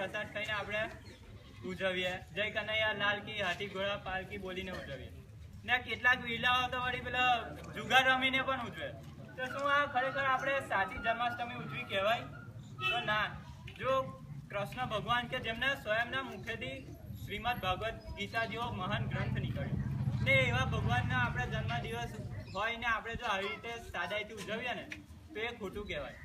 પ્રસાદ ખાઈને આપણે ઉજવીએ. જય કનૈયા, લાલ કી, હાથી ઘોડા પાલકી બોલીને ઉજવીએ. ને કેટલાક વિલાઓ તો વળી પેલા જુગાર રમીને પણ ઉજવે. તો શું આ ખરેખર આપણે સાચી જન્માષ્ટમી ઉજવી કહેવાય? તો ના. જો કૃષ્ણ ભગવાન કે જેમને સ્વયંના મુખેથી શ્રીમદ ભગવદ્ ગીતા જેવો મહાન ગ્રંથ નીકળ્યો. ને એવા ભગવાનના આપણે જન્મદિવસ હોય ને આપણે જો આવી રીતે સાદાઈથી ઉજવીએ ને, તો એ ખોટું કહેવાય.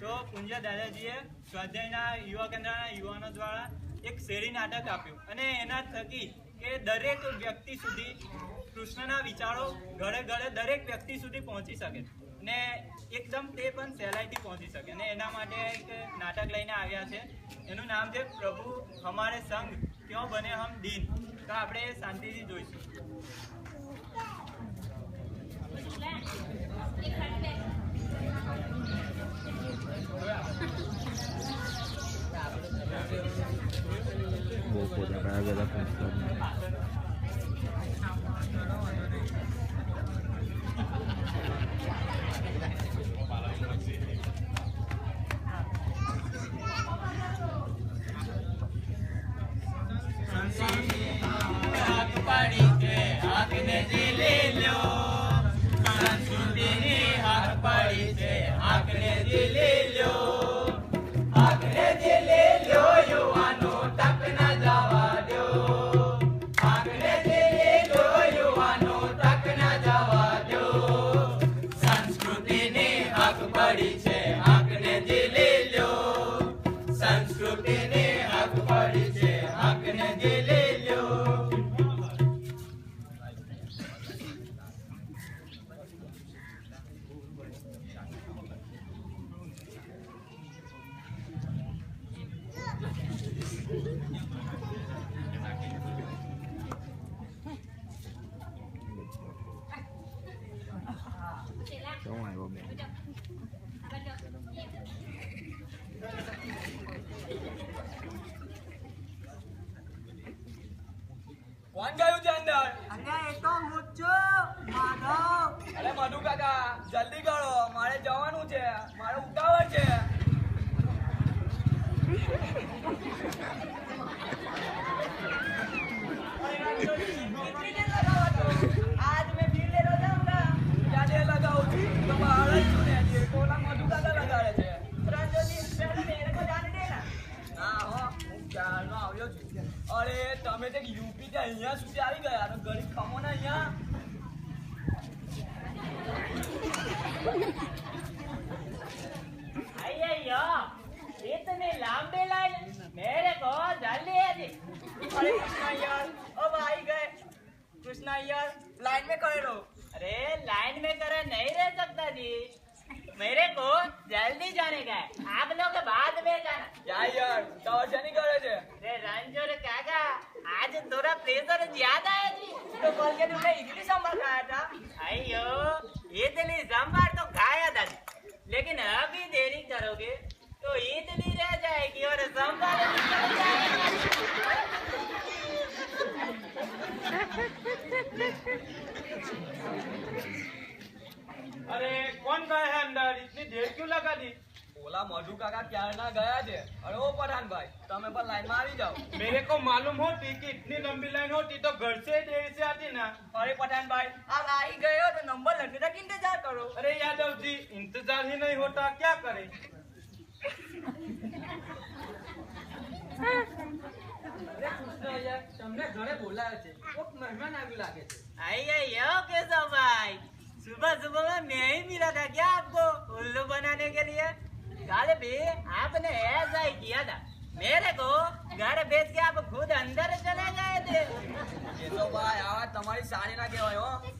તો પુંજા દાદાજીએ સ્વાધ્યાયના યુવા કેન્દ્રના યુવાનો દ્વારા એક શેરી નાટક આપ્યું. અને એના થકી કે દરેક વ્યક્તિ સુધી કૃષ્ણના વિચારો ઘરે ઘરે દરેક વ્યક્તિ સુધી પહોંચી શકે. ને એકદમ તે પણ સહેલાઈથી પહોંચી શકે. ને એના માટે એક નાટક લઈને આવ્યા છે. એનું નામ છે પ્રભુ હમારે સંઘ ક્યો બને હમ દીન. તો આપણે શાંતિથી જોઈશું. બહુ ખોટા પણ આગળ રાખવાનું હાથ मेरे को जल्दी है जी लाइन में खड़े अरे लाइन नहीं रह सकता जी मेरे को जल्दी जाने का आप लोग बाद में जाना जा यार आज थोड़ा प्रेशर ज़्यादा है जी तो कल के तुमने इडली सांभर खाया था अयो इडली सांभर खाया था जी लेकिन अभी देरी करोगे तो इडली रह जाएगी और सांभर निकल जाएगा अरे कौन गए हैं अंदर इतनी देर क्यों लगा दी ઓલા મધુ કાકા ક્યારના ગયા છે અરે ઓ પઠાણભાઈ તમે પણ લાઈનમાં આવી જાઓ मेरे को मालूम होती कि इतनी लंबी लाइन होती तो घर से देर से आती ना અરે પઠાણભાઈ आप आई गए हो तो नंबर लगने तक इंतजार करो अरे यादव जी इंतजार ही नहीं होता क्या करें તમને ઘરે બોલાવે છે કોક મહેમાન આવ્યું લાગે છે अयो केशव भाई सुबह सुबह में मैं ही मिला था क्या आपको उल्लू बनाने के लिए काले भी आपने ऐसा ही किया था मेरे को घर भेज के आप खुद अंदर चले गए थे ये तो भाई यार तुम्हारी साड़ी ना कहवाई हो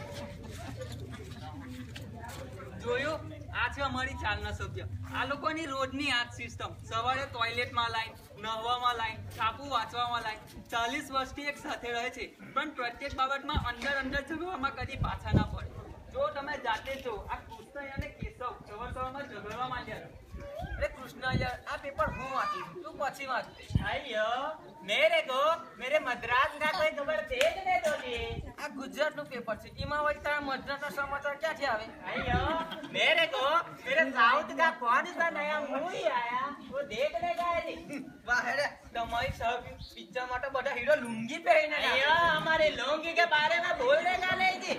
જોયું? આ છે અમારી ચાલના સભ્ય. આ લોકોની રોજની આ સિસ્ટમ સવારે ટોયલેટમાં લાઈન, નહવામાં લાઈન છાપું વાંચવામાં લાઈન. ચાલીસ વર્ષથી એક સાથે રહે છે. પણ પ્રત્યેક બાબતમાં અંદર અંદર ઝઘડવામાં કદી પાછા ના પડે. જો તમે જાતે જો આ કૃષ્ણ અને કેશવ સવાર ઝઘડવા માંડ્યા અરે કૃષ્ણ યાર આ પેપર હું વાંચી તું પછી વાંચ. મેરે ગો મેરે મદ્રાસ ના કોઈ ખબર છે જ ને તો આ ગુજરાતનું પેપર છે. એમાં હોય તારા મદ્રાસ ના સમાચાર ક્યાંથી આવે? આયો મેરે ગો મેરે સાઉથ કા કોન સા નયા મૂવી આયા? વો દેખને ગયા થી વાહ રે. તમારી સબ પિક્ચર માટે બધા હીરો લુંગી પહેરીને આયા અમારે લુંગી કે બારે માં બોલને ના લઈ દી.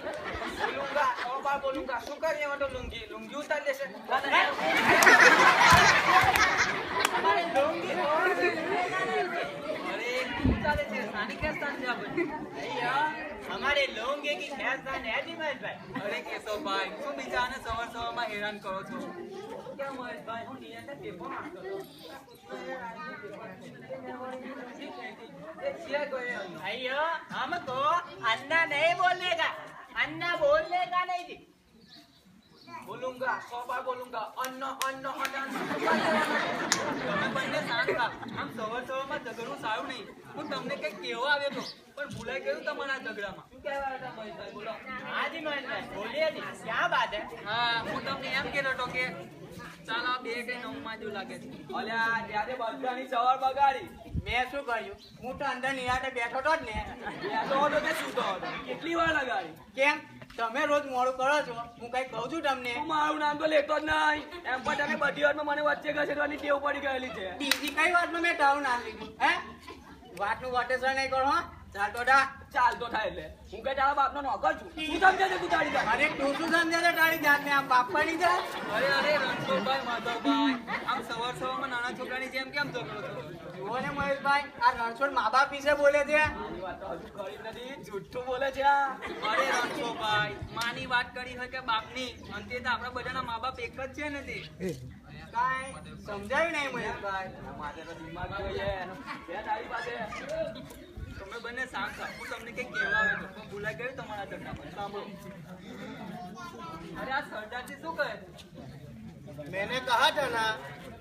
લુંગા ઓ બા બોલુંગા શું કરીએ? તો લુંગી લુંગી ઉતાર લેશે ઉતારે છે સાની ખેંચતા છે આપણે अयो हमारे लोंगे की खेलतान है जी महेश भाई અરે કેશવભાઈ શું બીજાને સવાર સવારમાં હેરાન કરો છો કેમ મહેશભાઈ હું નિયતે પેપર વાંચતો હતો. એ છે કોઈ એમ. अयो हमको બોલુંગા સો બાર બોલુંગા અન્ન અન્ન તમે બંને શાંત આમ સવાર સવારમાં ઝઘડવું સારું નહીં. હું તમને કંઈક કહેવા આવ્યો હતો પણ ભૂલાઈ ગયું તમારા ઝઘડામાં. શું કહેવા હતા મહેશભાઈ? બોલો. હા જી મહેશભાઈ. બોલીએ જી. ક્યાં વાત હા? હું તમને એમ કહેતો હતો કે ચાલો બે કે નવમાં જેવું લાગે છે. અલ્યા ત્યારે બધાની સવાર બગાડી. મેં શું કર્યું હું તો અંદર નિરાટે બેઠો હતો જ ને. બેઠો હતો કે સૂતો હતો કેટલી વાર લગાડી? કેમ? તમે રોજ મોડું કરો છો હું કઈ કહું છું તમને? મારું નામ તો લેતો જ નહીં. એમ પણ તમે બધી વાતમાં મને વચ્ચે ઘસેડવાની ટેવ પડી ગયેલી છે. બીજી કઈ વાતમાં મેં તારું નામ લીધું? હે? વાતનું વટેસર નહીં કરો હા. ચાલતો થાય એટલે. હું કે તારા બાપનો નોકર છું. શું સમજે છે તું તારી જાત અરે તું શું સમજે છે તારી જાતને? આમ બાપાની છે અરે અરે રણછોડભાઈ માધવભાઈ. આમ સવાર સવારમાં નાના છોકરાની જેમ કેમ ઝઘડો છો જુઓ ને મહેશભાઈ આ રણછોડ મા બાપ વિશે બોલે છે. જુઠ્ઠું બોલે છે અરે રણછોડભાઈ માની વાત કરી હોય કે બાપની. અંતે તો આપણા બધાના મા બાપ એક જ છે ને તે. કાંઈ સમજાયું નહીં મહેશભાઈ મારે તો દિમાગ જોઈએ તારી પાસે. તમે બંને સાથ થાવ હું તમને કંઈક કહેવા આવ્યો પણ ભૂલાઈ ગયું તમારા ચક્કરમાં સાંભળો. અરે આ સરદારજી શું કહે મેને કહા था ना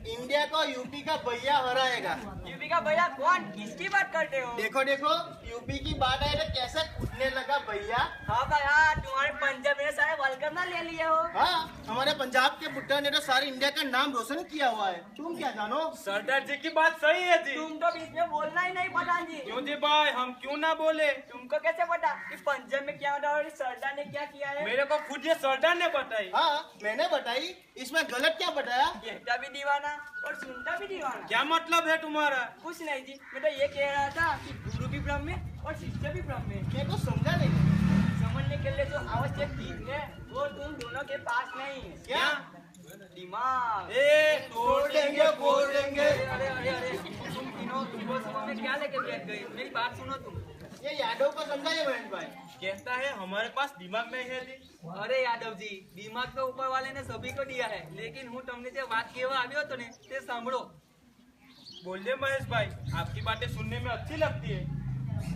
इंडिया को यूपी का भैया हराएगा। यूपी का भैया कौन? किसकी बात करते हो? देखो देखो यूपी की बात आई तो कैसे कूदने लगा भैया? हाँ हाँ तुम्हारे पंजाब में सारे वर्ल्ड कप ना ले लिए हो। हाँ हमारे पंजाब के बुट्टा ने तो सारे इंडिया का नाम रोशन किया हुआ है। तुम क्या जानो? सरदार जी की बात सही है जी। तुम तो बीच में बोलना ही नहीं पठान जी। क्यों जी भाई हम क्यों ना बोले? तुमको कैसे पता कि पंजाब में क्या होता है और सरदार ने क्या किया है? मेरे को खुद ये सरदार ने बताई। हाँ मैंने बताई। इसमें गलत क्या बताया? भी दीवाना और सुनता भी दीवाना क्या मतलब है तुम्हारा? कुछ नहीं जी मैं तो ये कह रहा था कि गुरु भी ब्रह्म है और शिष्य भी ब्रह्म है। मेरे को समझा नहीं समझने के लिए जो आवश्यक चीज़ है वो तुम दोनों के पास नहीं है। क्या? दिमाग। ए तोड़ देंगे फोड़ देंगे। अरे अरे अरे तुम तीनों सुबह सुबह में क्या लेके बैठ गए? मेरी बात सुनो तुम। ये यादव को समझाइए महेश भाई कहता है हमारे पास दिमाग नहीं है जी અરે યાદવજી દિમાગ તો ઉપર વાલે ને સભી को दिया है लेकिन હું તમને જે વાત કહેવા આવ્યો હતો ને તે સાંભળો बोलिए महेश भाई आपकी बातें सुनने में अच्छी लगती है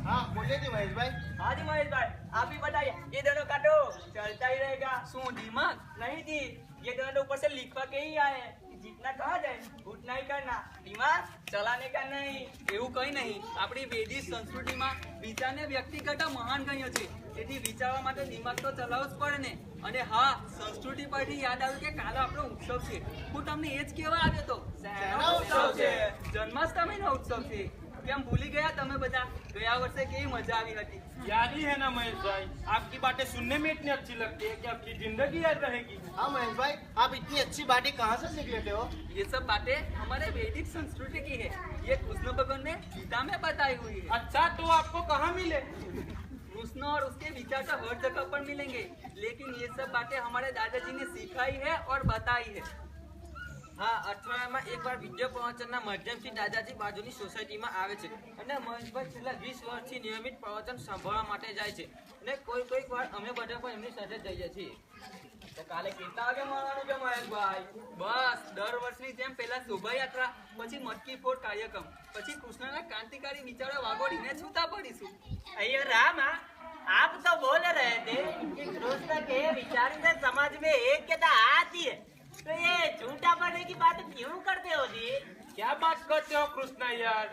हाँ बोलिए जी महेश भाई हाँ जी महेश भाई आप ही बताइए ये दोनों काटो चलता ही रहेगा શું दिमाग नहीं जी ये दोनों तो ऊपर से लिखवा के ही आए જીતના કહા દે ગુડ નહીં કરના દિમાગ ચલાને કા નહીં. એવું કઈ નહીં. આપણી વેદિક સંસ્કૃતિમાં વિચારને વ્યક્તિગત મહાન ગણ્યો છે તેથી વિચારવા માટે દિમાગ તો ચલાવવું જ પડે ને. અને હા સંસ્કૃતિ પરથી યાદ આવ્યું કે કાલે આપણો ઉત્સવ છે. હું તમને એ જ કહેવા આવ્યો હતો જન્માષ્ટમી નો ઉત્સવ છે. કેમ ભૂલી ગયા તમે બધા ગયા વર્ષે કેવી મજા આવી હતી याद ही है ना महेश भाई आपकी बातें सुनने में इतनी अच्छी लगती है कि आपकी जिंदगी याद रहेगी हाँ महेश भाई आप इतनी अच्छी बातें कहाँ से सीख लेते हो ये सब बातें हमारे वैदिक संस्कृति की है ये कृष्ण भगवान ने गीता में बताई हुई है अच्छा तो आपको कहाँ मिले कृष्ण और उसके विचार तो हर जगह पर मिलेंगे लेकिन ये सब बातें हमारे दादाजी ने सिखाई है और बताई है હા અઠવાડિયામાં એકવાર વિડીયો પ્રવચનના માધ્યમથી દાદાજી બાજુની સોસાયટીમાં આવે છે અને મહેશભાઈ છેલ્લા વીસ વર્ષથી નિયમિત પ્રવચન સાંભળવા માટે જાય છે અને કોઈ કોઈક વાર અમે બધા પણ એમની સાથે જઈએ છીએ તો કાલે કેટલા વાગે મળવાનું છે મહેશભાઈ બસ દર વર્ષની જેમ પહેલા શોભાયાત્રા પછી મટકી ફોડ કાર્યક્રમ પછી કૃષ્ણના ક્રાંતિકારી વિચારો વાગોડીને છૂટા પડીશું अयो राम आप तो बोल रहे थे कि कृष्ण के विचार से समाज में एकता आती है तो ये झूठा पड़ने की बात क्यों करते हो जी क्या बात करते हो कृष्णा यार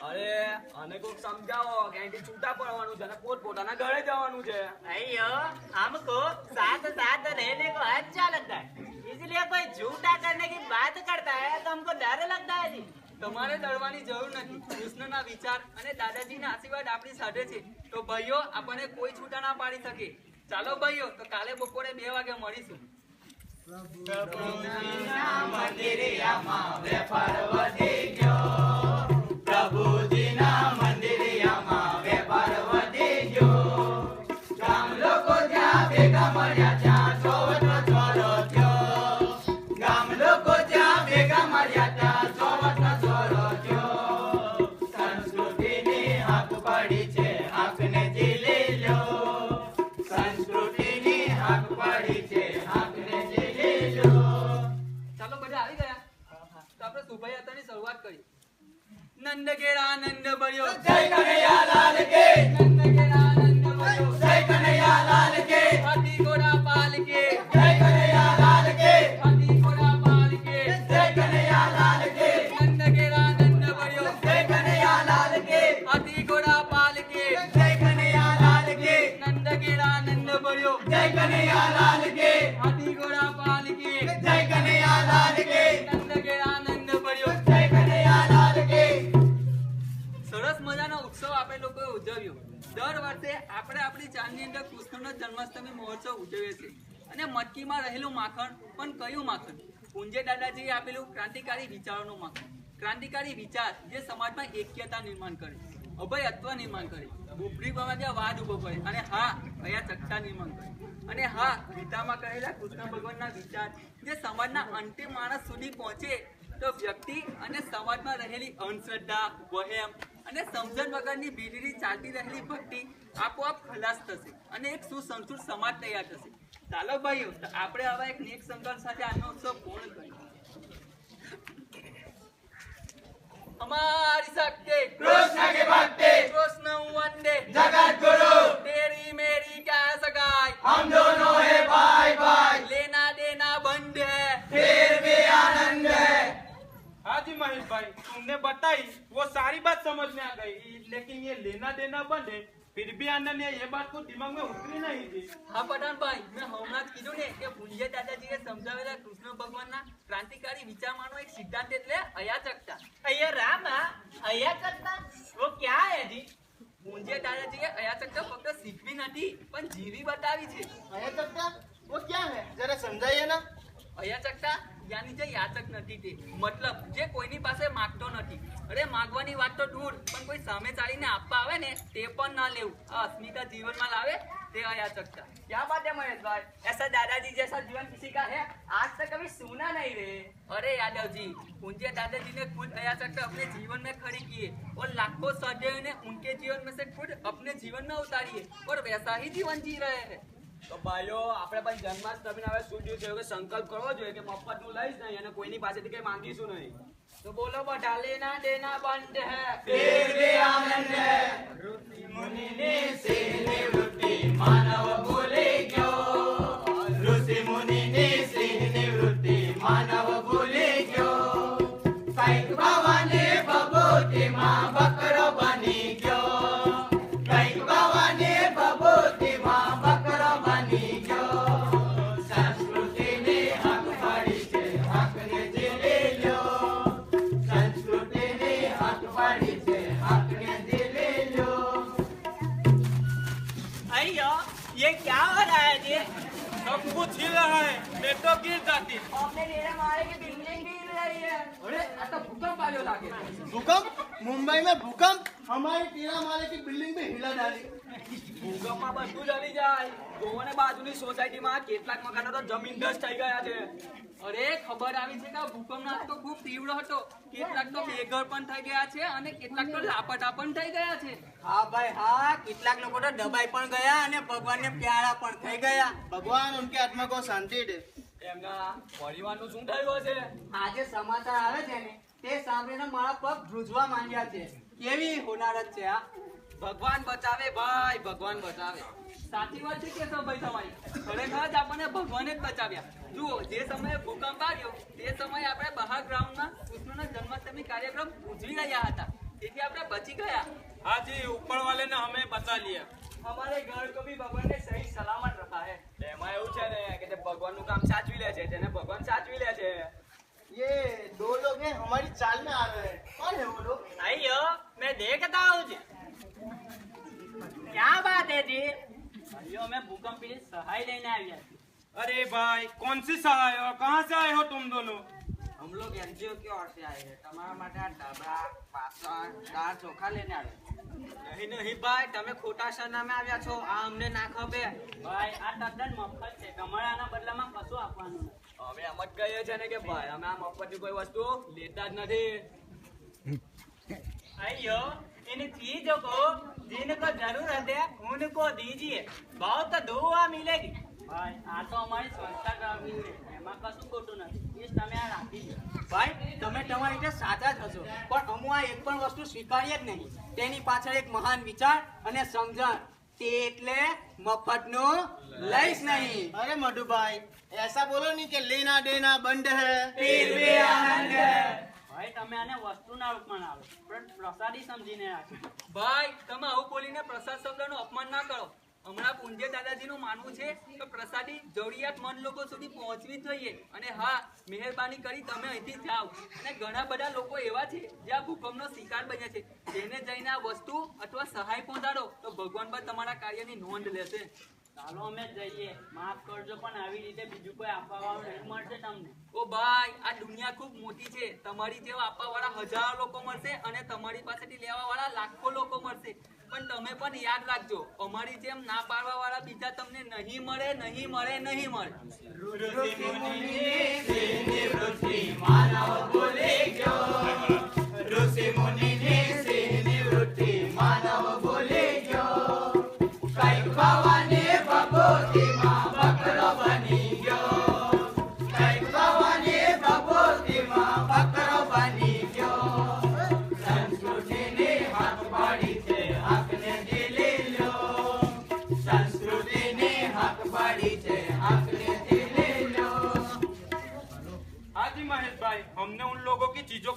અરે આને કોક સમજાવો કે અહીંથી છૂટા પડવાનું છે અને પોત પોતાના ઘરે જવાનું છે अयो हमको साथ साथ रहने को अच्छा लगता है इसलिए कोई झूठा करने की बात करता है तो हमको डर लगता है जी તમારે ડરવાની જરૂર નથી કૃષ્ણના વિચાર અને દાદાજીના આશીર્વાદ આપણી સાથે છે તો ભાઈઓ આપણને કોઈ છૂટા ના પાડી શકે ચાલો ભાઈઓ તો કાલે બપોરે બે વાગે મળીશું પ્રભુ નામ તેરે આમાં વેપાર વધી ગયો નંદ ઘેરા નંદ ભર્યો જય કનૈયા લાલ કે નંદ ઘેરા નંદ ભર્યો જય કનૈયા લાલ કે પતિ ગોરા પાલ કે જય કનૈયા લાલ કે પતિ ગોરા પાલ કે જય કનૈયા લાલ કે આપણે આપણી ચાંદની અંદર કૃષ્ણનો જન્માષ્ટમી મહોત્સવ ઉજવીએ છીએ. અને મટકીમાં રહેલું માખણ પણ કયું માખણ? પૂંજે દાદાજીએ આપેલું ક્રાંતિકારી વિચારોનું માખણ. ક્રાંતિકારી વિચાર જે સમાજમાં એક્યતા નિર્માણ કરે, અભયત્વ નિર્માણ કરે ઉપરીમાં જ્યાં વાદ ઊભો કરે અને હા કયા ચકતા નિર્માણ કરે. અને હા, ગીતામાં કહેલા કૃષ્ણ ભગવાનના વિચાર જે સમાજના અંતિમ માણસ સુધી પહોંચે તો વ્યક્તિ અને સમાજમાં રહેલી અંધશ્રદ્ધા, વહેમ અને સમજણ વગરની પેઢીની ચાલતી રહેલી ભક્તિ આપોઆપ ખલાસ થશે અને એક સુસંસ્કૃત સમાજ તૈયાર થશે. ચાલો ભાઈ આપણે આવા એક નેક સંકલ્પ સાથે આજનો ઉત્સવ પૂર્ણ અમારી શક્તિ કૃષ્ણ કે ભક્તિ! કૃષ્ણ વંદે! જગત ગુરુ! તેરી મેરી ક્યા સગાઈ? હમ દોનો હે ભાઈ ભાઈ! લેના દેના બંધ હે. ફિર ભી આનંદ હે! હાજી મહેશભાઈ तुमने बताई वो सारी बात समझ में आ गई लेकिन ये लेना देना बंद है फिर भी आनंद ने ये बात को दिमाग में उतरी नहीं थी હા પઠાણભાઈ મેં હમણાં જ કીધું ને કે પૂજ્ય દાદાજીએ સમજાવેલા કૃષ્ણ ભગવાનના ક્રાંતિકારી વિચારમાંનો એક સિદ્ધાંત એટલે અયાચકતા अयो राम अया करता वो क्या है जी પૂજ્ય દાદાજીએ અયાચકતા ફક્ત શીખવી નથી પણ જીવી બતાવી છે अया चक्का वो क्या है जरा समझाइए ना અયાચકતા યાની જે યાચક નથી તે મતલબ જે કોઈની પાસે માંગતો નથી અરે માંગવાની વાત તો દૂર પણ કોઈ સામે ચાલીને આપવા આવે ને તે પણ ના લેવું આ અસ્મિતા જીવનમાં લાવે તે અયાચકતા क्या बात है महेश भाई ऐसा दादाजी जैसा जीवन किसी का है आज तक कभी सुना नहीं रे अरे यादव जी पूज्य दादाजी ने खुद अयाचकता अपने जीवन में खड़ी की है और लाखों सदैव ने उनके जीवन में से खुद अपने जीवन में उतारी है और वैसा ही जीवन जी रहे हैं તો ભાઈઓ, આપણે પણ જન્માષ્ટમીને હવે શું જોયું કે સંકલ્પ કરવો જોઈએ કે મફતનું લઈશ નહીં અને કોઈની પાસેથી કઈ માંગીશું નહીં. તો બોલો બટા લેના દેના બંધ હે. દેવ દે આનંદ હે. ઋષિ મુનિ ને સે નિવૃત્તિ માનવ ભૂલી ગયો. ઋષિ મુનિ ને સે નિવૃત્તિ માનવ ભૂલી ગયો. સાઈક બાવાને બબોટી માં બકરો ભૂકંપ મુંબઈ માં ભૂકંપ? અમારી તેરા મારે કે બિલ્ડિંગ में હિલા ડાલી. ભૂકંપમાં બધું જલી જાય. ગોવાને બાજુની સોસાયટી માં કેટલાક મકાનો તો જમીન દસ થઈ ગયા છે. અરે ખબર આવી છે કે ભૂકંપ ના તો ખૂબ તીવ્ર હતો. કેટલાક તો બેઘર પણ થઈ ગયા છે અને કેટલાક તો લાપટા પણ થઈ ગયા છે. હા ભાઈ હા કેટલાક લોકો તો દબાઈ પણ ગયા અને ભગવાન ને પ્યારા પણ થઈ ગયા. ભગવાન ઉનકે આત્મા કો શાંતિ દે એમના પરિવારનું શું થયું હશે? આજે સમાચાર આવે છે ને તે સાંભળીને મારા પગ ધ્રુજવા માંડ્યા છે. કેવી હોનારત છે આ ભગવાન બચાવે ભાઈ ભગવાન બચાવે. સાચી વાત છે કેશવ ભાઈ તમારી? ખરેખર જ આપણને ભગવાને જ બચાવ્યા. જુઓ જે સમયે ભૂકંપ આવ્યો તે સમયે આપણે બહાર ગ્રાઉન્ડમાં કૃષ્ણનો જન્માષ્ટમી કાર્યક્રમ ઉજવી રહ્યા હતા. તેથી આપણે બચી ગયા. હા જી ઉપર વાલે અમે બચા અમારે ઘર કભી ભી ભગવાન ને સહી સલામત રખા હે है એમાં એવું છે ને કે જે ભગવાનનું કામ સાચવી લે છે જેને ભગવાન સાચવી લે છે ये दो लोग हैं हमारी चाल में आ रहे हैं कौन है वो लोग आइयो मैं देखता हूँ जी क्या बात है जी भाइयों हमें भूकंप की सहाय लेने આવ્યા છીએ अरे भाई कौन सी सहाय और कहाँ से आए हो तुम दोनों हम लोग एनजीओ की ओर से आए हैं તમારા માટે આ ડાબા પાસણ દાળ ચોખા લઈને આવ્યા નહીં નહીં ભાઈ તમે ખોટા સરનામે આવ્યા છો આ અમને ના ખબર ભાઈ આ તદ્દન મફત છે તમારે આના બદલામાં કશું આપવાનું નથી અમે એમ જ કહીએ છીએ ને કે ભાઈ અમે આ મફતની કોઈ વસ્તુ લેતા જ નથી आइयो इन चीजों को जिनको जरूरत है उनको दीजिए बहुत दुआ मिलेगी ભાઈ આ તો અમારી સંસ્થા કરાવી છે તમારી સાચા જ હશો. પણ અમુ આ એક પણ વસ્તુ સ્વીકારીએ જ તેની પાછળ એક મહાન વિચાર અને સમજણ. તે એટલે લઈશ નહીં. અરે મધુભાઈ એસા બોલો નહીં કે લેના દેના બંધ હે? ભાઈ તમે આને વસ્તુના રૂપમાં લાવો પણ પ્રસાદી સમજીને રાખો. ભાઈ તમે આવું બોલીને પ્રસાદ શબ્દનું અપમાન ના કરો. હમણાં પૂંજ્ય દાદાજીનું માનવું છે કે પ્રસાદી જરૂરિયાતમંદ લોકો સુધી પહોંચવી જોઈએ. અને હા, મહેરબાની કરી તમે અહીંથી જાઓ. અને ઘણા બધા લોકો એવા છે જે આ ભૂકંપનો શિકાર બન્યા છે. જેને જઈને આ વસ્તુ અથવા સહાય પહોંચાડો તો ભગવાન પર તમારા કાર્યની નોંધ લેશે. ચાલો અમે જઈએ. માફ કરજો પણ આવી રીતે બીજું કોઈ આપવા વાળું નહીં મળશે તમને. ઓ ભાઈ આ દુનિયા ખૂબ મોટી છે. તમારી જેવા આપવા વાળા હજારો લોકો મળશે અને તમારી પાસેથી લેવા વાળા લાખો લોકો મળશે. પણ તમે પણ યાદ રાખજો અમારી જેમ ના પાડવા વાળા બીજા તમને નહીં મળે નહીં મળે નહીં મળે. हाँ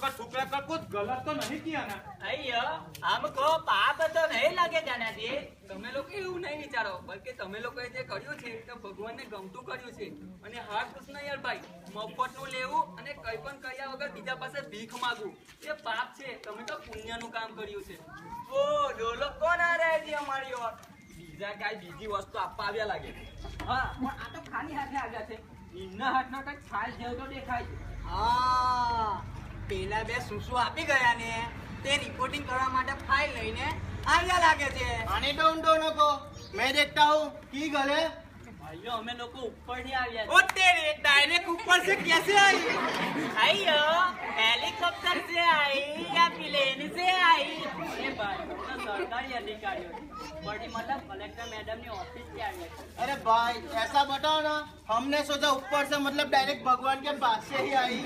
लोगों की चीजों का टुकड़ा कर कुछ गलत तो नहीं किया ना अयो हमको पाप तो नहीं लगेगा ना जी તમે લોકો એવું નહીં વિચારો બલકે તમે લોકોએ જે કર્યું છે તે ભગવાનને ગમતું કર્યું છે અને હા કૃષ્ણ યાર ભાઈ મફતનું લેવું અને કઈ પણ કર્યા વગર બીજા પાસે ભીખ માંગવું એ પાપ છે તમે તો પુણ્યનું કામ કર્યું છે ઓ ડોલો કોણ આ રહે છે અમારી ઓર બીજા કાંઈ બીજી વસ્તુ આપવા આવ્યા લાગે હા પણ આ તો ખાલી હાથે આવ્યા છે એમના હાથમાં કઈ છાલ જેવું તો દેખાય છે હા પેલા બે સુસુ આપી ગયા ને તે રિપોર્ટિંગ કરવા માટે ફાઇલ લઈને આવ્યા લાગે છે. આને ડોન ડોન કો મેં દેખતા હું. કી ગલે? ऊपर नहीं आ डायरेक्ट ऊपर से कैसे आई भाइयो हेलीकॉप्टर से आई या प्लेन से आई सरकारी अधिकारी कलेक्टर मैडम ने ऑफ़िस से अरे भाई ऐसा बताओ ना हमने सोचा ऊपर से मतलब डायरेक्ट भगवान के पास से ही आई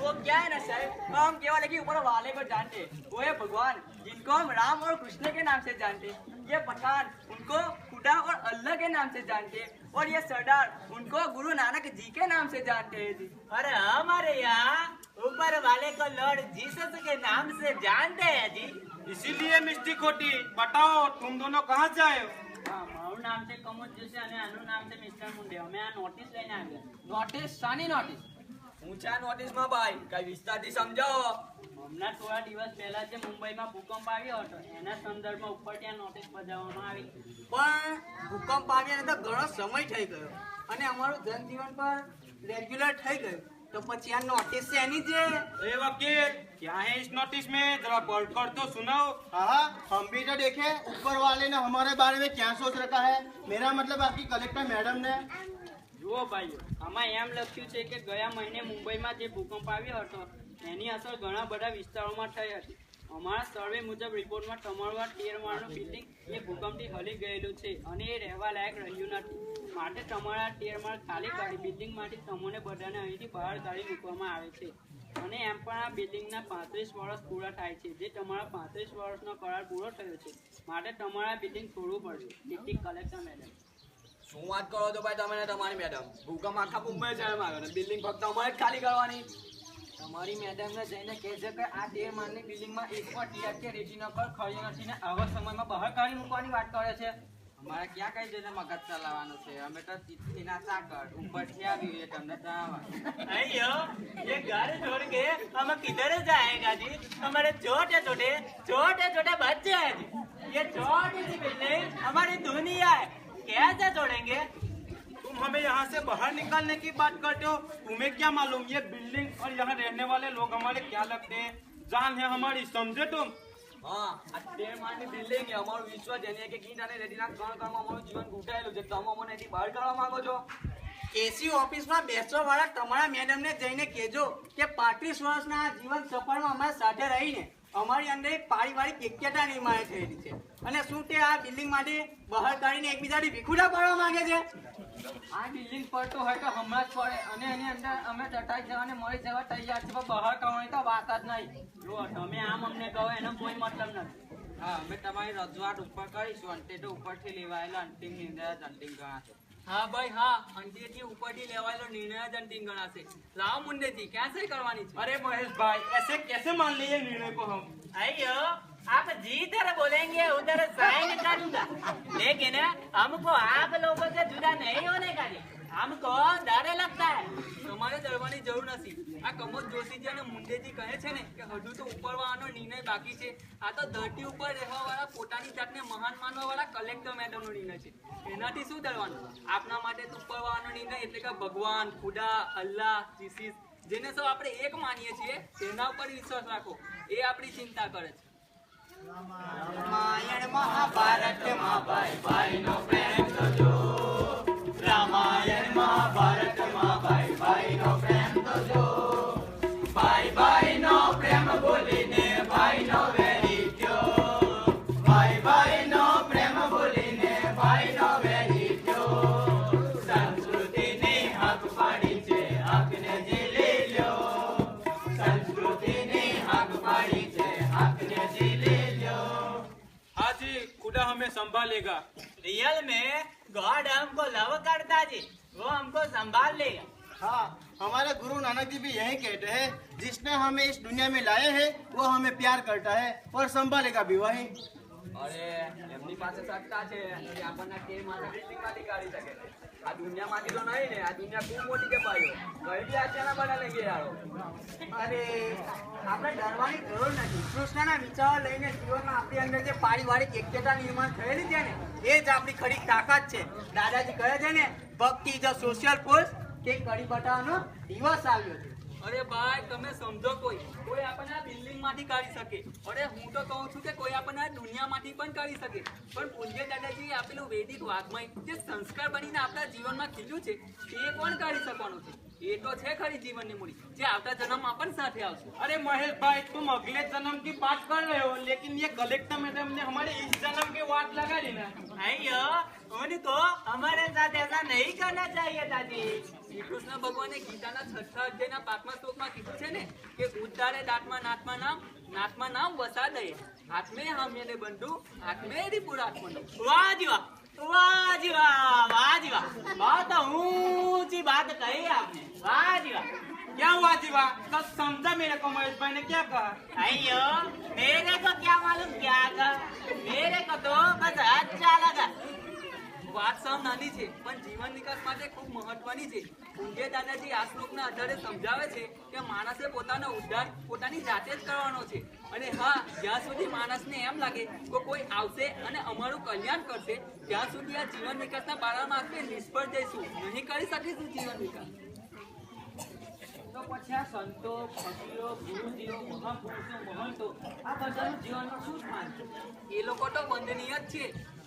वो क्या है ना सर हम केवल ऊपर वाले को जानते वो है भगवान जिनको हम राम और कृष्ण के नाम से जानते ये पठान उनको खुदा और अल्लाह के नाम से जानते और ये सरदार उनको गुरु नानक जी के नाम से जानते हैं जी अरे हमारे यहाँ ऊपर वाले को लॉर्ड जीसस के नाम से जानते हैं जी इसीलिए मिस्टेक होती बताओ तुम दोनों कहाँ से आए हो હા મારું નામ છે કમોદ જોશી અને આનું નામ છે મિસ્ટર મુંડે અમે આ નોટિસ લઈને આવ્યા નોટિસ શાની નોટિસ ઊંચા નોટિસ માં ભાઈ કઈ વિસ્તારથી સમજાવો હમણાં થોડા દિવસ પહેલા જે મુંબઈમાં ભૂકંપ આવ્યો હતો એના સંદર્ભમાં ઉપર ત્યાં નોટિસ બજાવવામાં આવી પણ ભૂકંપ આવ્યાને તો ઘણો સમય થઈ ગયો અને અમારું જનજીવન પર રેગ્યુલર થઈ ગયું તો પછી આ નોટિસ છે એની છે ए वकील क्या है इस नोटिस में जरा पढ़कर तो सुनाओ हाँ हाँ हम भी तो देखे ऊपर वाले ने हमारे बारे में क्या सोच रखा है मेरा मतलब आपकी कलेक्टर मैडम ने જુઓ ભાઈઓ, આમાં એમ લખ્યું છે કે ગયા મહિને મુંબઈમાં જે ભૂકંપ આવ્યો હતો, એની અસર ઘણા બધા વિસ્તારોમાં થઈ હતી. અમારા સર્વે મુજબ રિપોર્ટમાં ટમણવા તેર માળનું બિલ્ડિંગ એ ભૂકંપથી હલી ગયેલું છે અને એ રહેવા લાયક રહ્યું નથી. માટે તમારા તેર માળ ખાલી કરી બિલ્ડિંગમાંથી તમને બધાને અહીંથી બહાર કાઢી મૂકવામાં આવે છે. અને એમ પણ આ બિલ્ડિંગના પાંત્રીસ વર્ષ પૂરા થાય છે, જે તમારા પાંત્રીસ વર્ષનો કરાર પૂરો થયો છે. માટે તમારા બિલ્ડિંગ છોડવું પડશે. ડિસ્ટ્રિક્ટ કલેક્ટર મેડમ શું વાત કરો છો ભાઈ તમે ને તમારી મેડમ ભૂકંપ આખા મુંબઈ શહેરમાં આવ્યો ને બિલ્ડિંગ ફક્ત અમારે જ ખાલી કરવાની તમારી મેડમને જઈને કહેજે કે આ બે માળની બિલ્ડિંગમાં એક પણ ટીઆર કે રેતી નંબર ખરી નથી ને આવા સમયમાં બહાર કાઢી મૂકવાની વાત કરે છે અમારે ક્યાં કઈ જઈને મગજ ચલાવવાનું છે અમે તો તિથીના સાકર ઉપરથી આવીએ તમને જણાવવા अयो ये घर छोड़ के हम किधर जाएगा जी हमारे छोटे छोटे छोटे छोटे बच्चे हैं जी ये छोटी सी बिल्डिंग हमारी दुनिया है कैसे छोड़ेंगे तुम हमें यहाँ से बाहर निकालने की बात करते हो तुम्हें क्या मालूम ये बिल्डिंग और यहाँ रहने वाले लोग हमारे क्या लगते हैं जान है हमारी समझे तुम હા આ તેર માળની બિલ્ડિંગ એ અમારું વિશ્વ જેને કે ગીત અને રેતીના કણ કણમાં અમારું જીવન ઘૂંટાયેલું છે તમે અમને એથી બહાર કાઢવા માંગો છો એસી ઓફિસમાં બેસવા વાળા તમારા મેડમને જઈને કહેજો કે પાંત્રીસ વર્ષના આ જીવન સફરમાં અમારા સાથે રહીને અમારી અંદર પારિવારિક એક્યતા નિર્માણ થયેલી છે. અને શું તે આ બિલ્ડિંગ માટે બહાર કાઢીને એકબીજાથી ભીખુડા પાડવા માંગે છે? આ બિલ્ડિંગ પડતો હોય તો હમણાં જ પડે. અને એની અંદર અમે દટાઈ જવાને મળી જવા તૈયાર છે પણ બહાર કાઢવાની તો વાત જ નહીં. જો તમે આમ અમને કહો એનો કોઈ મતલબ નથી. હા અમે તમારી રજૂઆત ઉપર કરીશું. અંતે તો ઉપરથી લેવાયેલા અંતિમ નિર્ણય અંતિમ ગણાશે. હા ભાઈ હા અંતેથી ઉપરથી લેવાયેલો નિર્ણય જ અંતિમ ગણાશે લાવો મુંડેથી ક્યાં સહી કરવાની છે अरे महेश भाई ऐसे कैसे मान लिए निर्णय को हम अयो आप जिधर बोलेंगे उधर साइन करूंगा लेकिन हमको आप लोगों से जुदा नहीं होने का जी આમ કહો તમારે ડરવાની જરૂર નથી. આ કમોદ જોશીજી અને મુંડેજી કહે છે ને કે હજુ તો ઉપરવાનો નિર્ણય બાકી છે. આ તો ધરતી ઉપર રહેવાવાળા, પોતાની જાતને મહાન માનવાવાળા કલેક્ટર મેડમનો નિર્ણય છે. એનાથી શું ડરવાનું? આપના માટે તો ઉપરવાનો નિર્ણય એટલે કે ભગવાન, ખુદા, અલ્લાહ, જીસીસ, જેને સૌ આપણે એક માનીએ છીએ, તેના ઉપર વિશ્વાસ રાખો. એ આપણી ચિંતા કરે છે. રામાયણ, મહાભારત સંસ્કૃતિની હક છે હકને સંસ્કૃતિની હક છે હકને જીલી લ્યો હાજી ખુદા સંભાલેગા. रियल में गॉड हमको लव करता जी वो हमको संभाल लेगा हाँ हमारे गुरु नानक जी भी यही कहते हैं जिसने हमें इस दुनिया में लाए हैं वो हमें प्यार करता है और संभालेगा भी वही અરે એમની પાસે સત્તા છે કે આપણને કે માટે બિલ્ડિંગમાંથી કાઢી શકે આ દુનિયામાંથી તો નહીં ને, આ દુનિયા ખૂબ મોટી છે ભાઈઓ. કઈ બી આચાના બના લેંગે યારો? અરે, આપણે ડરવાની જરૂર નથી. કૃષ્ણના વિચારો લઈને જીવનમાં આપણી અંદર જે પારિવારિક એક્યતા નિર્માણ થયેલી છે ને, એ જ આપણી ખરી તાકાત છે. દાદાજી કહે છે ને, ભક્તિ જ સોશિયલ ફોર્સ કે કરી બતાવવાનો દિવસ આવ્યો છે. અરે ભાઈ, તમે સમજો કોઈ. કોઈ આપણને આ બિલ્ડિંગમાંથી કાઢી શકે. અરે હું તો કહું છું કે કોઈ આપણને આ દુનિયામાંથી પણ કાઢી શકે. પણ પૂજ્ય દાદાજીએ આપેલું વૈદિક વાગમય જે સંસ્કાર બનીને આપણા જીવનમાં ખીલ્યું છે, તે કોણ કાઢી શકવાનું છે? એ તો છે ખરી જીવનની મૂડી જે આવતા જન્મમાં પણ સાથે આવશે अरे महेश भाई तुम अगले जन्म की बात कर रहे हो लेकिन ये कलेक्टर मैडम ने हमारे इस जन्म की बात लगा दी ना अयो उनको हमारे साथ ऐसा नहीं करना चाहिए दादी શ્રી કૃષ્ણ ભગવાને ગીતાના છઠ્ઠા અધ્યાયના પાંચમા શ્લોકમાં કીધું છે ને કે ઉદ્ધારે દાંતમાં નાથમાં નામ નાથમાં નામ વસા દે હાથમે હામ્યને બંધુ હાથમે રીપુરાત્મનો वाह जी वाह वाह जी वाह वाह जी वाह। बहुत ऊँची बात कही आपने। वाह जी वाह। क्या हुआ जीवा सब समझा मेरे को महेश भाई ने क्या कहा? अयो मेरे को क्या मालूम क्या कहा? मेरे को तो बस अच्छा लगा। વાત સાવ નાની છે પણ જીવન વિકાસ માટે ખૂબ મહત્વની છે. પૂજ્ય દાદાજી આ શ્લોકના આધારે સમજાવે છે કે માણસે પોતાનો ઉદ્ધાર પોતાની જાતે જ કરવાનો છે. અને હા જ્યાં સુધી માણસને એમ લાગે કે કોઈ આવશે અને અમારું કલ્યાણ કરશે ત્યાં સુધી આ જીવન વિકાસના બારામાં આપણે નિષ્ફળ જઈશું. નહીં કરી શકીશું જીવન વિકાસ તો પછી આ સંતો ફકીરો ગુરુજીઓ મહાપુરુષો મહંતો આ બધાનું જીવનમાં શું સ્થાન છે? એ લોકો તો વંદનીય જ છે.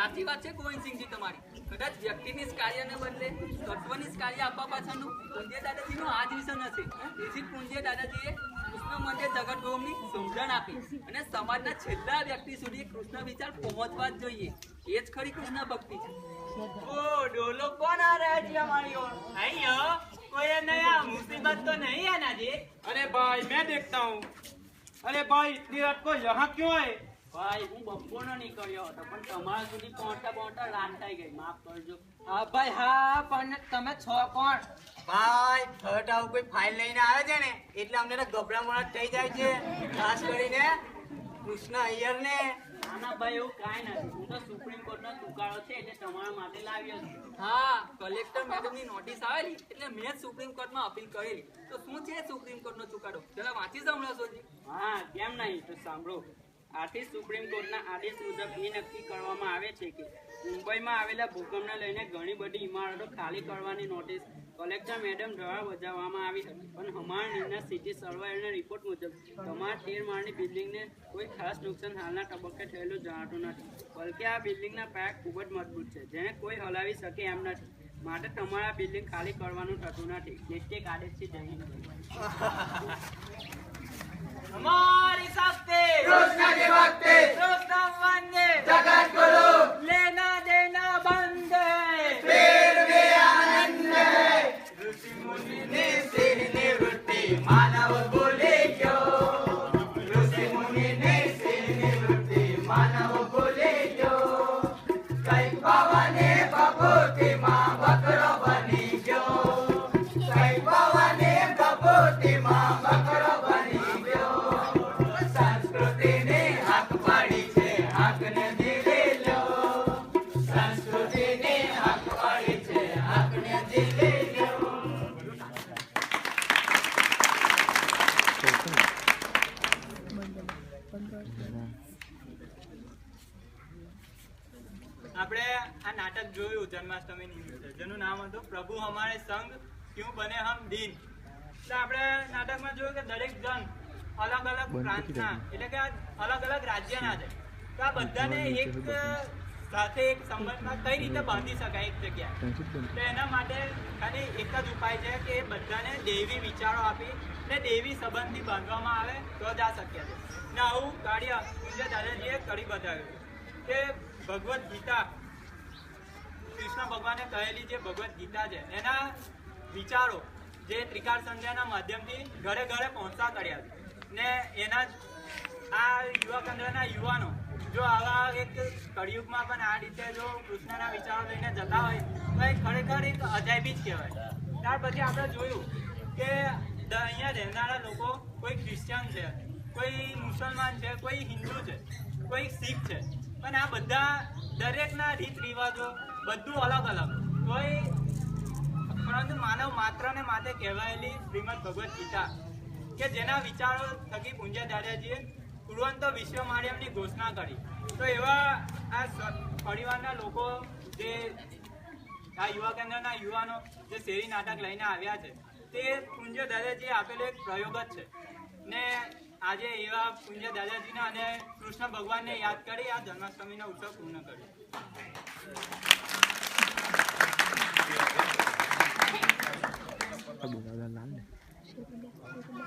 સાચી વાત છે ગોવિંદસિંહજી તમારી. કદાચ વ્યક્તિની જ કાર્યને બદલે તત્વની જ કાર્ય આપવા પાછળનું પૂંજ્ય દાદાજીનો આ જ વિષય હશે. તેથી પૂંજ્ય દાદાજીએ કૃષ્ણ મંદિર જગતગોમની સમજણ આપી અને સમાજના છેલ્લા વ્યક્તિ સુધી કૃષ્ણ વિચાર પહોંચવા જ જોઈએ. એ જ ખરી કૃષ્ણ ભક્તિ છે. ઓ ડોલો કોણ આ રહ્યા છે અમારી ઓર આઈયો કોઈ નયા? મુસીબત તો નહીં આના જે અરે ભાઈ મેં દેખતા હું. અરે ભાઈ ઇતની રાત કો યહાં ક્યું હે? ભાઈ હું બપોરનો નીકળ્યો હતો પણ તમારા સુધી પહોંચતા પહોંચતા રાત થઈ ગઈ. માફ કરજો. હા ભાઈ હા પણ તમે છો કોણ? ભાઈ થર્ડ આવું કોઈ ફાઇલ લઈને આવે છે ને એટલે અમને ગભરામણ થઈ જાય છે. ખાસ કરીને કૃષ્ણ અય્યર ને ના ના ભાઈ એવું કાંઈ નથી. હું તો સુપ્રીમ કોર્ટનો ચુકાડો છે એટલે તમારા માટે લાવ્યો છું. હા કલેક્ટર મેડમની નોટિસ આવેલી એટલે મેં સુપ્રીમ કોર્ટમાં અપીલ કરેલી. તો શું છે સુપ્રીમ કોર્ટનો ચુકાડો? જરા વાંચી સાંભળો જી હા કેમ નહીં? તો સાંભળો. આથી સુપ્રીમ કોર્ટના આદેશ મુજબ એ નક્કી કરવામાં આવે છે કે મુંબઈમાં આવેલા ભૂકંપને લઈને ઘણી બધી ઇમારતો ખાલી કરવાની નોટિસ કલેક્ટર મેડમ દ્વારા બજાવવામાં આવી હતી. પણ નિર્ણય સિટી સર્વેયરના રિપોર્ટ મુજબ તમામ તેર માળની બિલ્ડિંગને કોઈ ખાસ નુકસાન હાલના તબક્કે થયેલું જણાતું નથી. બલકે આ બિલ્ડિંગના પાયા ખૂબ જ મજબૂત છે. જેને કોઈ હલાવી શકે એમ નથી. માટે તમારા બિલ્ડિંગ ખાલી કરવાનું થતું નથી. નિશ્ચિત આદેશથી જઈ हमारी शक्ति कृष्ण की भक्ति कृष्ण वंदे जगत गुरु लेना देना बंद है ક્યું બને હમ દીન? એટલે આપણે નાટકમાં જોયું કે દરેક જણ અલગ અલગ પ્રાંતના એટલે કે અલગ અલગ રાજ્યના છે. તો આ બધાને એક સાથે એક સંબંધમાં કઈ રીતે બાંધી શકાય એક જગ્યાએ? તો એના માટે ખાલી એક જ ઉપાય છે કે એ બધાને દૈવી વિચારો આપી ને દૈવી સંબંધથી બાંધવામાં આવે તો જ આ શક્ય છે. ને આવું કાર્ય પૂજ્ય દાદાજીએ કરી બતાવ્યું કે ભગવદ્ ગીતા કૃષ્ણ ભગવાને કહેલી જે ભગવદ્ ગીતા છે એના વિચારો જે ત્રિકાળ સંધ્યાના માધ્યમથી ઘરે ઘરે પહોંચતા કર્યા ને એના જ આ યુવા કેન્દ્રના યુવાનો જો આવા એક કળિયુગમાં પણ આ રીતે જો કૃષ્ણના વિચારો લઈને જતા હોય, તો એ ખરેખર એક અજાયબી જ કહેવાય. ત્યાર પછી આપણે જોયું કે અહીંયા રહેનારા લોકો કોઈ ક્રિશ્ચિયન છે, કોઈ મુસલમાન છે, કોઈ હિન્દુ છે, કોઈ શીખ છે. પણ આ બધા દરેકના રીત રિવાજો બધું અલગ અલગ કોઈ પરંતુ માનવ માત્ર ને માટે કહેવાયેલી શ્રીમદ ભગવદ્ ગીતા, કે જેના વિચારો થકી પૂંજા દાદાજીએ તુરંત વિશ્વ માર્યમની ઘોષણા કરી. તો એવા આ પરિવારના લોકો જે, આ યુવા કેન્દ્રના યુવાનો જે શેરી નાટક લઈને આવ્યા છે, તે પૂંજ્ય દાદાજીએ આપેલો એક પ્રયોગ જ છે. ને આજે એવા પૂંજ્ય દાદાજીના અને કૃષ્ણ ભગવાનને યાદ કરી આ જન્માષ્ટમીનો ઉત્સવ પૂર્ણ કર્યો. Aber da.